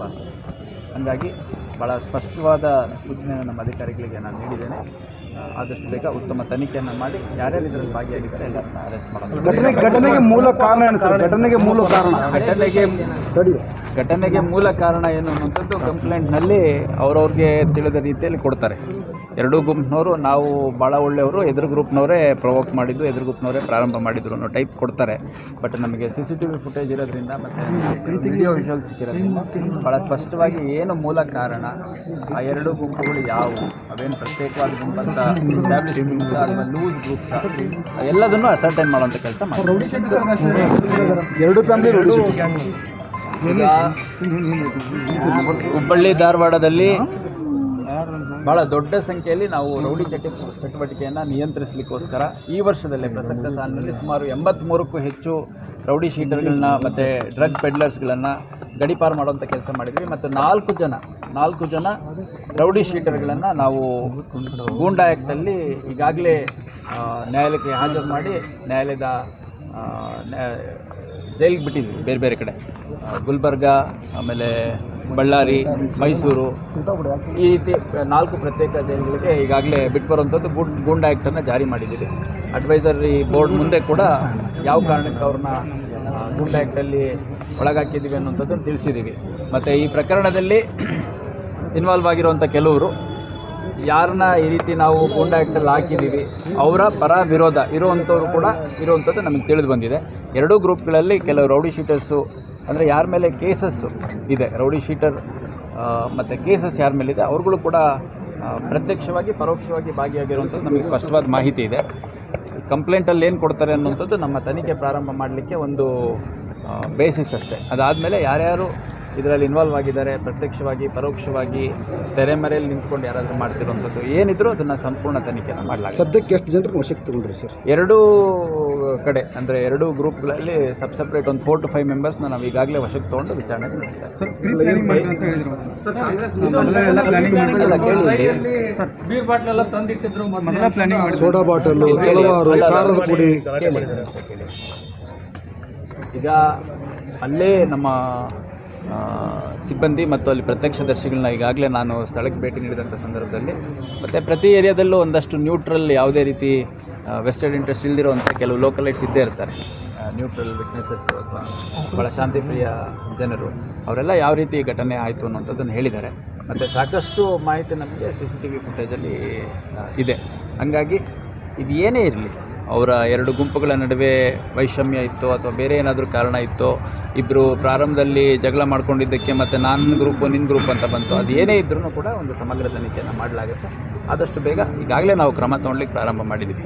ಆಗಬಾರ್ದು ಹಾಗಾಗಿ ಭಾಳ ಸ್ಪಷ್ಟವಾದ ಸೂಚನೆಯನ್ನು ನಮ್ಮ ಅಧಿಕಾರಿಗಳಿಗೆ ನಾನು ನೀಡಿದ್ದೇನೆ. ಆದಷ್ಟು ಬೇಗ ಉತ್ತಮ ತನಿಖೆಯನ್ನು ಮಾಡಿ ಯಾರ್ಯಾರು ಇದರಲ್ಲಿ ಭಾಗಿಯಾಗಿದ್ದಾರೆ ಎಲ್ಲರನ್ನ ಅರೆಸ್ಟ್ ಮಾಡೋದು. ಘಟನೆ ಘಟನೆಗೆ ಮೂಲ ಕಾರಣ ಏನು ಸರ್? ಘಟನೆಗೆ ಮೂಲ ಕಾರಣ? ಘಟನೆಗೆ ಘಟನೆಗೆ ಮೂಲ ಕಾರಣ ಏನು ಅನ್ನುವಂಥದ್ದು ಕಂಪ್ಲೇಂಟ್ನಲ್ಲಿ ಅವ್ರವ್ರಿಗೆ ತಿಳಿದ ರೀತಿಯಲ್ಲಿ ಕೊಡ್ತಾರೆ. ಎರಡೂ ಗುಂಪಿನವರು ನಾವು ಭಾಳ ಒಳ್ಳೆಯವರು ಎದುರು ಗ್ರೂಪ್ನವರೇ ಪ್ರವೋಕ್ ಮಾಡಿದ್ದು ಎದುರು ಗ್ರೂಪ್ನವರೇ ಪ್ರಾರಂಭ ಮಾಡಿದ್ರು ಅನ್ನೋ ಟೈಪ್ ಕೊಡ್ತಾರೆ. ಬಟ್ ನಮಗೆ C C T V footage ಇರೋದ್ರಿಂದ ಮತ್ತು ವಿಡಿಯೋ ವಿಷುವಲ್ ಸಿಕ್ಕಿರೋದ್ರಿಂದ ಭಾಳ ಸ್ಪಷ್ಟವಾಗಿ ಏನು ಮೂಲ ಕಾರಣ ಆ ಎರಡು ಗುಂಪುಗಳು ಯಾವುವು? ಅವೇನು ಪ್ರತ್ಯೇಕವಾದ ಗುಂಪಂತ ಎಸ್ಟಾಬ್ಲಿಷ್ ಗ್ರೂಪ್ಸ ಅಥವಾ ಲೂಸ್ ಗ್ರೂಪ್ಸ ಎಲ್ಲದನ್ನು ಅಸರ್ಟೈನ್ ಮಾಡುವಂಥ ಕೆಲಸ ಮಾಡಿ ಎರಡು ಫ್ಯಾಮಿಲಿ ಹುಬ್ಬಳ್ಳಿ ಧಾರವಾಡದಲ್ಲಿ ಭಾಳ ದೊಡ್ಡ ಸಂಖ್ಯೆಯಲ್ಲಿ ನಾವು ರೌಡಿ ಚಟಿ ಚಟುವಟಿಕೆಯನ್ನು ನಿಯಂತ್ರಿಸಲಿಕ್ಕೋಸ್ಕರ ಈ ವರ್ಷದಲ್ಲೇ ಪ್ರಸಕ್ತ ಸಾಲಿನಲ್ಲಿ ಸುಮಾರು ಎಂಬತ್ತ್ಮೂರಕ್ಕೂ ಹೆಚ್ಚು ರೌಡಿ ಶೀಟರ್ಗಳನ್ನ ಮತ್ತು ಡ್ರಗ್ ಪೆಡ್ಲರ್ಸ್ಗಳನ್ನು ಗಡಿಪಾರು ಮಾಡುವಂಥ ಕೆಲಸ ಮಾಡಿದ್ವಿ ಮತ್ತು ನಾಲ್ಕು ಜನ ನಾಲ್ಕು ಜನ ರೌಡಿ ಶೀಟರ್ಗಳನ್ನು ನಾವು ಗೂಂಡಾ ಆ್ಯಕ್ಟಲ್ಲಿ ಈಗಾಗಲೇ ನ್ಯಾಯಾಲಯಕ್ಕೆ ಹಾಜರು ಮಾಡಿ ನ್ಯಾಯಾಲಯದ ಜೈಲಿಗೆ ಬಿಟ್ಟಿದ್ವಿ ಬೇರೆ ಬೇರೆ ಕಡೆ. ಗುಲ್ಬರ್ಗ, ಆಮೇಲೆ ಬಳ್ಳಾರಿ, ಮೈಸೂರು, ಈ ರೀತಿ ನಾಲ್ಕು ಪ್ರತ್ಯೇಕ ಜೈಲುಗಳಿಗೆ ಈಗಾಗಲೇ ಬಿಟ್ಟು ಬರುವಂಥದ್ದು ಗುಡ್, ಗೂಂಡಾ ಆ್ಯಕ್ಟನ್ನು ಜಾರಿ ಮಾಡಿದ್ದೀವಿ. ಅಡ್ವೈಸರಿ ಬೋರ್ಡ್ ಮುಂದೆ ಕೂಡ ಯಾವ ಕಾರಣಕ್ಕೆ ಅವ್ರನ್ನ ಗುಂಡ್ ಆ್ಯಕ್ಟಲ್ಲಿ ಒಳಗಾಕಿದ್ದೀವಿ ಅನ್ನುವಂಥದ್ದನ್ನು ತಿಳಿಸಿದ್ದೀವಿ. ಮತ್ತು ಈ ಪ್ರಕರಣದಲ್ಲಿ ಇನ್ವಾಲ್ವ್ ಆಗಿರುವಂಥ ಕೆಲವರು ಯಾರನ್ನ ಈ ರೀತಿ ನಾವು ಗೂಂಡಾ ಆ್ಯಕ್ಟಲ್ಲಿ ಹಾಕಿದ್ದೀವಿ, ಅವರ ಪರ ವಿರೋಧ ಇರುವಂಥವ್ರು ಕೂಡ ಇರುವಂಥದ್ದು ನಮಗೆ ತಿಳಿದು ಬಂದಿದೆ. ಎರಡೂ ಗ್ರೂಪ್ಗಳಲ್ಲಿ ಕೆಲವು ರೌಡಿ ಶೀಟರ್ಸು ಅಂದರೆ ಯಾರ ಮೇಲೆ ಕೇಸಸ್ಸು ಇದೆ ರೌಡಿ ಶೀಟರ್ ಮತ್ತು ಕೇಸಸ್ ಯಾರ ಮೇಲಿದೆ ಅವ್ರುಗಳು ಕೂಡ ಪ್ರತ್ಯಕ್ಷವಾಗಿ ಪರೋಕ್ಷವಾಗಿ ಭಾಗಿಯಾಗಿರುವಂಥದ್ದು ನಮಗೆ ಸ್ಪಷ್ಟವಾದ ಮಾಹಿತಿ ಇದೆ. ಕಂಪ್ಲೇಂಟಲ್ಲಿ ಏನು ಕೊಡ್ತಾರೆ ಅನ್ನುವಂಥದ್ದು ನಮ್ಮ ತನಿಖೆ ಪ್ರಾರಂಭ ಮಾಡಲಿಕ್ಕೆ ಒಂದು ಬೇಸಿಸ್ ಅಷ್ಟೇ. ಅದಾದಮೇಲೆ ಯಾರ್ಯಾರು ಇದರಲ್ಲಿ ಇನ್ವಾಲ್ವ್ ಆಗಿದ್ದಾರೆ ಪ್ರತ್ಯಕ್ಷವಾಗಿ ಪರೋಕ್ಷವಾಗಿ ತೆರೆಮರೆಯಲ್ಲಿ ನಿಂತ್ಕೊಂಡು ಯಾರಾದರೂ ಮಾಡ್ತಿರುವಂಥದ್ದು ಏನಿದ್ರು ಅದನ್ನು ಸಂಪೂರ್ಣ ತನಿಖೆನ ಮಾಡಲಾಗುತ್ತೆ. ಸದ್ಯಕ್ಕೆ ಎಷ್ಟು ಜನರು ವಶಕ್ಕೆ ತಗೊಂಡ್ರಿ ಸರ್? ಎರಡೂ ಕಡೆ ಅಂದರೆ ಎರಡೂ ಗ್ರೂಪ್ಗಳಲ್ಲಿ ಸಬ್ ಸಪ್ರೇಟ್ ಒಂದು ಫೋರ್ ಟು ಫೈವ್ ಮೆಂಬರ್ಸ್ನ ನಾವು ಈಗಾಗಲೇ ವಶಕ್ಕೆ ತೊಗೊಂಡು ವಿಚಾರಣೆ ನಡೆಸ್ತಾರೆ. ಸೋಡಾ ಬಾಟಲ್ ಖಾರದ ಪುಡಿ. ಈಗ ಅಲ್ಲೇ ನಮ್ಮ ಸಿಬ್ಬಂದಿ ಮತ್ತು ಅಲ್ಲಿ ಪ್ರತ್ಯಕ್ಷದರ್ಶಿಗಳನ್ನ ಈಗಾಗಲೇ ನಾನು ಸ್ಥಳಕ್ಕೆ ಭೇಟಿ ನೀಡಿದಂಥ ಸಂದರ್ಭದಲ್ಲಿ ಮತ್ತು ಪ್ರತಿ ಏರಿಯಾದಲ್ಲೂ ಒಂದಷ್ಟು ನ್ಯೂಟ್ರಲ್ ಯಾವುದೇ ರೀತಿ ವೆಸ್ಟೆಡ್ ಇಂಟ್ರೆಸ್ಟ್ ಇಲ್ದಿರುವಂಥ ಕೆಲವು ಲೋಕಲೈಟ್ಸ್ ಇದ್ದೇ ಇರ್ತಾರೆ. ನ್ಯೂಟ್ರಲ್ ವಿಟ್ನೆಸಸ್ ಅಥವಾ ಭಾಳ ಶಾಂತಿಪ್ರಿಯ ಜನರು, ಅವರೆಲ್ಲ ಯಾವ ರೀತಿ ಘಟನೆ ಆಯಿತು ಅನ್ನೋಂಥದ್ದನ್ನು ಹೇಳಿದ್ದಾರೆ. ಮತ್ತು ಸಾಕಷ್ಟು ಮಾಹಿತಿ ನಮಗೆ ಸಿ ಸಿ ಟಿ ವಿ ಫುಟೇಜಲ್ಲಿ ಇದೆ. ಹಾಗಾಗಿ ಇದು ಏನೇ ಇರಲಿ ಅವರ ಎರಡು ಗುಂಪುಗಳ ನಡುವೆ ವೈಷಮ್ಯ ಇತ್ತೋ ಅಥವಾ ಬೇರೆ ಏನಾದರೂ ಕಾರಣ ಇತ್ತೋ ಇಬ್ಬರು ಪ್ರಾರಂಭದಲ್ಲಿ ಜಗಳ ಮಾಡ್ಕೊಂಡಿದ್ದಕ್ಕೆ ಮತ್ತು ನಾನು ಗ್ರೂಪು ನಿನ್ನ ಗ್ರೂಪ್ ಅಂತ ಬಂತು, ಅದು ಏನೇ ಇದ್ರೂ ಕೂಡ ಒಂದು ಸಮಗ್ರ ತನಿಖೆಯನ್ನು ಮಾಡಲಾಗುತ್ತೆ. ಆದಷ್ಟು ಬೇಗ ಈಗಾಗಲೇ ನಾವು ಕ್ರಮ ತಗೊಳ್ಳಿಕ್ಕೆ ಪ್ರಾರಂಭ ಮಾಡಿದ್ದೀವಿ.